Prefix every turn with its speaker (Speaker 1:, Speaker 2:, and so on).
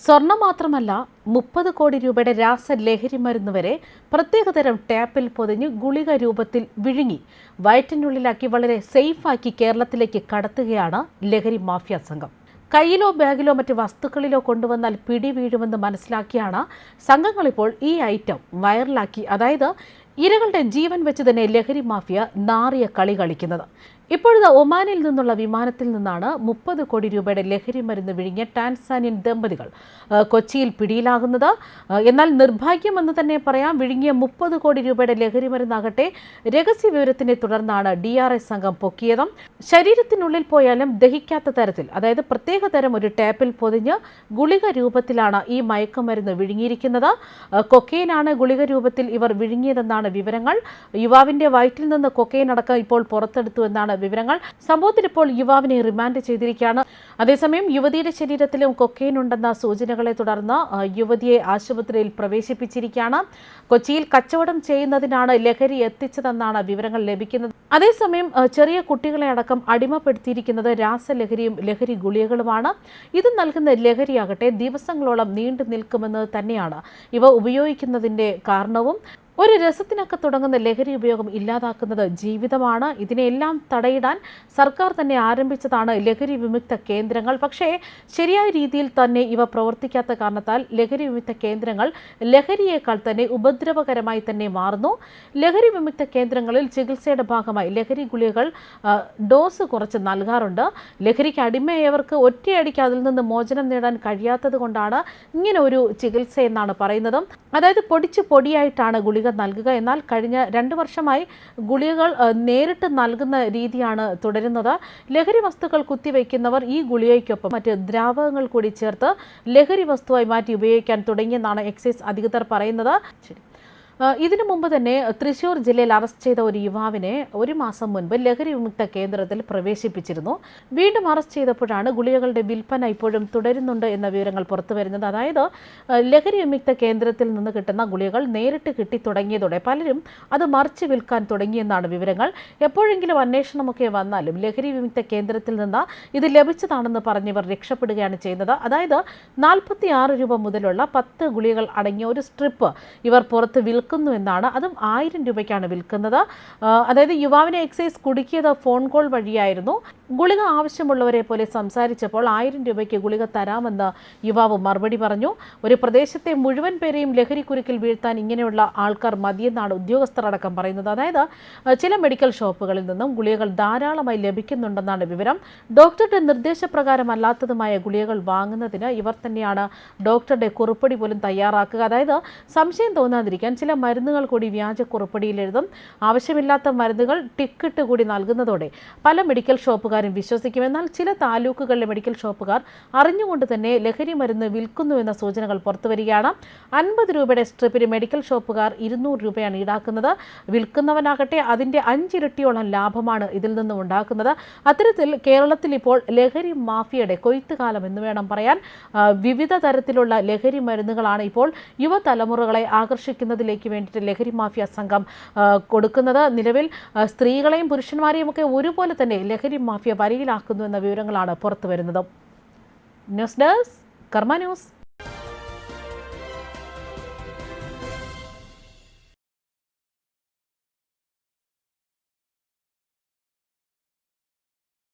Speaker 1: സ്വർണം മാത്രമല്ല മുപ്പത് കോടി രൂപയുടെ രാസ ലഹരി മരുന്ന് വരെ പ്രത്യേകതരം ടാപ്പിൽ പൊതിഞ്ഞ് ഗുളിക രൂപത്തിൽ വിഴുങ്ങി. വയറ്റിനുള്ളിലാക്കി വളരെ സേഫാക്കി കേരളത്തിലേക്ക് കടത്തുകയാണ് ലഹരി മാഫിയ സംഘം. കയ്യിലോ ബാഗിലോ മറ്റ് വസ്തുക്കളിലോ കൊണ്ടുവന്നാൽ പിടി വീഴുമെന്ന് മനസ്സിലാക്കിയാണ് സംഘങ്ങൾ ഇപ്പോൾ ഈ ഐറ്റം വൈറലാക്കി. അതായത് ഇരകളുടെ ജീവൻ വെച്ച് തന്നെ ലഹരി മാഫിയ നാറിയ കളി കളിക്കുന്നത്. ഇപ്പോഴത്തെ ഒമാനിൽ നിന്നുള്ള വിമാനത്തിൽ നിന്നാണ് മുപ്പത് കോടി രൂപയുടെ ലഹരി മരുന്ന് വിഴുങ്ങിയ ടാൻസാനിയൻ ദമ്പതികൾ കൊച്ചിയിൽ പിടിയിലാകുന്നത്. എന്നാൽ നിർഭാഗ്യമെന്ന് തന്നെ പറയാം വിഴുങ്ങിയ മുപ്പത് കോടി രൂപയുടെ ലഹരി മരുന്നാകട്ടെ. രഹസ്യ വിവരത്തിനെ തുടർന്നാണ് ഡി ആർ എസ് സംഘം പൊക്കിയതും. ശരീരത്തിനുള്ളിൽ പോയാലും ദഹിക്കാത്ത തരത്തിൽ അതായത് പ്രത്യേക തരം ഒരു ടാപ്പിൽ പൊതിഞ്ഞ് ഗുളിക രൂപത്തിലാണ് ഈ മയക്കുമരുന്ന് വിഴുങ്ങിയിരിക്കുന്നത്. കൊക്കെയിനാണ് ഗുളിക രൂപത്തിൽ ഇവർ വിഴുങ്ങിയതെന്നാണ് വിവരങ്ങൾ. യുവാവിന്റെ വയറ്റിൽ നിന്ന് കൊക്കെയിൻ അടക്കം ഇപ്പോൾ പുറത്തെടുത്തു എന്നാണ് വിവരങ്ങൾ. സംഭവത്തിൽ ഇപ്പോൾ യുവാവിനെ റിമാൻഡ് ചെയ്തിരിക്കുകയാണ്. അതേസമയം യുവതിയുടെ ശരീരത്തിലും കൊക്കെയിൻ ഉണ്ടെന്ന സൂചനകളെ തുടർന്ന് യുവതിയെ ആശുപത്രിയിൽ പ്രവേശിപ്പിച്ചിരിക്കുകയാണ്. കൊച്ചിയിൽ കച്ചവടം ചെയ്യുന്നതിനാണ് ലഹരി എത്തിച്ചതെന്നാണ് വിവരങ്ങൾ ലഭിക്കുന്നത്. അതേസമയം ചെറിയ കുട്ടികളെ അടക്കം അടിമപ്പെടുത്തിയിരിക്കുന്നത് രാസലഹരിയും ലഹരി ഗുളികകളുമാണ്. ഇത് നൽകുന്ന ലഹരിയാകട്ടെ ദിവസങ്ങളോളം നീണ്ടു നിൽക്കുമെന്ന് തന്നെയാണ് ഇവ ഉപയോഗിക്കുന്നതിന്റെ കാരണവും. ഒരു രസത്തിനൊക്കെ തുടങ്ങുന്ന ലഹരി ഉപയോഗം ഇല്ലാതാക്കുന്നത് ജീവിതമാണ്. ഇതിനെല്ലാം തടയിടാൻ സർക്കാർ തന്നെ ആരംഭിച്ചതാണ് ലഹരി വിമുക്ത കേന്ദ്രങ്ങൾ. പക്ഷേ ശരിയായ രീതിയിൽ തന്നെ ഇവ പ്രവർത്തിക്കാത്ത കാരണത്താൽ ലഹരി വിമുക്ത കേന്ദ്രങ്ങൾ ലഹരിയേക്കാൾ തന്നെ ഉപദ്രവകരമായി തന്നെ മാറുന്നു. ലഹരി വിമുക്ത കേന്ദ്രങ്ങളിൽ ചികിത്സയുടെ ഭാഗമായി ലഹരി ഗുളികകൾ ഡോസ് കുറച്ച് നൽകാറുണ്ട്. ലഹരിക്ക് അടിമയായവർക്ക് ഒറ്റയടിക്ക് അതിൽ നിന്ന് മോചനം നേടാൻ കഴിയാത്തത് കൊണ്ടാണ് ഇങ്ങനെ ഒരു ചികിത്സ എന്നാണ് പറയുന്നത്. അതായത് പൊടിച്ച് പൊടിയായിട്ടാണ് ഗുളിക നൽകുക. എന്നാൽ കഴിഞ്ഞ രണ്ട് വർഷമായി ഗുളികകൾ നേരിട്ട് നൽകുന്ന രീതിയാണ് തുടരുന്നത്. ലഹരി വസ്തുക്കൾ കുത്തിവെക്കുന്നവർ ഈ ഗുളികയ്ക്കൊപ്പം മറ്റ് ദ്രാവകങ്ങൾ കൂടി ചേർത്ത് ലഹരി വസ്തുവായി മാറ്റി ഉപയോഗിക്കാൻ തുടങ്ങിയെന്നാണ് എക്സൈസ് അധികൃതർ പറയുന്നത്. ശരി. ഇതിനു മുമ്പ് തന്നെ തൃശൂർ ജില്ലയിൽ അറസ്റ്റ് ചെയ്ത ഒരു യുവാവിനെ ഒരു മാസം മുൻപ് ലഹരി വിമുക്ത കേന്ദ്രത്തിൽ പ്രവേശിപ്പിച്ചിരുന്നു. വീണ്ടും അറസ്റ്റ് ചെയ്തപ്പോഴാണ് ഗുളികകളുടെ വിൽപ്പന ഇപ്പോഴും തുടരുന്നുണ്ട് എന്ന വിവരങ്ങൾ പുറത്തു വരുന്നത്. അതായത് ലഹരി വിമുക്ത കേന്ദ്രത്തിൽ നിന്ന് കിട്ടുന്ന ഗുളികകൾ നേരിട്ട് കിട്ടി തുടങ്ങിയതോടെ പലരും അത് മറിച്ച് വിൽക്കാൻ തുടങ്ങിയെന്നാണ് വിവരങ്ങൾ. എപ്പോഴെങ്കിലും അന്വേഷണമൊക്കെ വന്നാലും ലഹരി വിമുക്ത കേന്ദ്രത്തിൽ നിന്ന് ഇത് ലഭിച്ചതാണെന്ന് പറഞ്ഞവർ രക്ഷപ്പെടുകയാണ് ചെയ്യുന്നത്. അതായത് നാൽപ്പത്തി ആറ് രൂപ മുതലുള്ള പത്ത് ഗുളികകൾ അടങ്ങിയ ഒരു സ്ട്രിപ്പ് ഇവർ പുറത്ത് വിൽക്കുന്നു എന്നാണ്. അതും ആയിരം രൂപയ്ക്കാണ് വിൽക്കുന്നത്. അതായത് യുവാവിനെ എക്സൈസ് കുടുക്കിയത് ഫോൺ കോൾ വഴിയായിരുന്നു. ഗുളിക ആവശ്യമുള്ളവരെ പോലെ സംസാരിച്ചപ്പോൾ ആയിരം രൂപയ്ക്ക് ഗുളിക തരാമെന്ന് യുവാവ് മറുപടി പറഞ്ഞു. ഒരു പ്രദേശത്തെ മുഴുവൻ പേരെയും ലഹരി കുരുക്കിൽ വീഴ്ത്താൻ ഇങ്ങനെയുള്ള ആൾക്കാർ മതിയെന്നാണ് ഉദ്യോഗസ്ഥർ അടക്കം പറയുന്നത്. അതായത് ചില മെഡിക്കൽ ഷോപ്പുകളിൽ നിന്നും ഗുളികകൾ ധാരാളമായി ലഭിക്കുന്നുണ്ടെന്നാണ് വിവരം. ഡോക്ടറുടെ നിർദ്ദേശപ്രകാരമല്ലാത്തതുമായ ഗുളികകൾ വാങ്ങുന്നതിന് ഇവർ തന്നെയാണ് ഡോക്ടറുടെ കുറിപ്പടി പോലും തയ്യാറാക്കുക. അതായത് സംശയം തോന്നാതിരിക്കാൻ ചില മരുന്നുകൾ കൂടി വ്യാജ കുറിപ്പടിയിൽ എഴുതും. ആവശ്യമില്ലാത്ത മരുന്നുകൾ ടിക്കറ്റ് കൂടി നൽകുന്നതോടെ പല മെഡിക്കൽ ഷോപ്പുകാരും വിശ്വസിക്കുമെന്നാൽ ചില താലൂക്കുകളിലെ മെഡിക്കൽ ഷോപ്പുകാർ അറിഞ്ഞുകൊണ്ട് തന്നെ ലഹരി മരുന്ന് വിൽക്കുന്നുവെന്ന സൂചനകൾ പുറത്തുവരികയാണ് അൻപത് രൂപയുടെ സ്ട്രിപ്പിന് മെഡിക്കൽ ഷോപ്പുകാർ ഇരുന്നൂറ് രൂപയാണ് ഈടാക്കുന്നത്. വിൽക്കുന്നവനാകട്ടെ അതിന്റെ അഞ്ചിരട്ടിയോളം ലാഭമാണ് ഇതിൽ നിന്നും ഉണ്ടാക്കുന്നത്. അത്തരത്തിൽ കേരളത്തിൽ ഇപ്പോൾ ലഹരി മാഫിയയുടെ കൊയ്ത്തുകാലം എന്ന് വേണം പറയാൻ. വിവിധ തരത്തിലുള്ള ലഹരി മരുന്നുകളാണ് ഇപ്പോൾ യുവതലമുറകളെ ആകർഷിക്കുന്നതിലേക്ക് വേണ്ടിയിട്ട് ലഹരി മാഫിയ സംഘം കൊടുക്കുന്നത്. നിലവിൽ സ്ത്രീകളെയും പുരുഷന്മാരെയും ഒക്കെ ഒരുപോലെ തന്നെ ലഹരി മാഫിയ വരിയിലാക്കുന്നു എന്ന വിവരങ്ങളാണ് പുറത്തു വരുന്നത് ന്യൂസ് ഡെസ്ക് കർമ്മ ന്യൂസ്.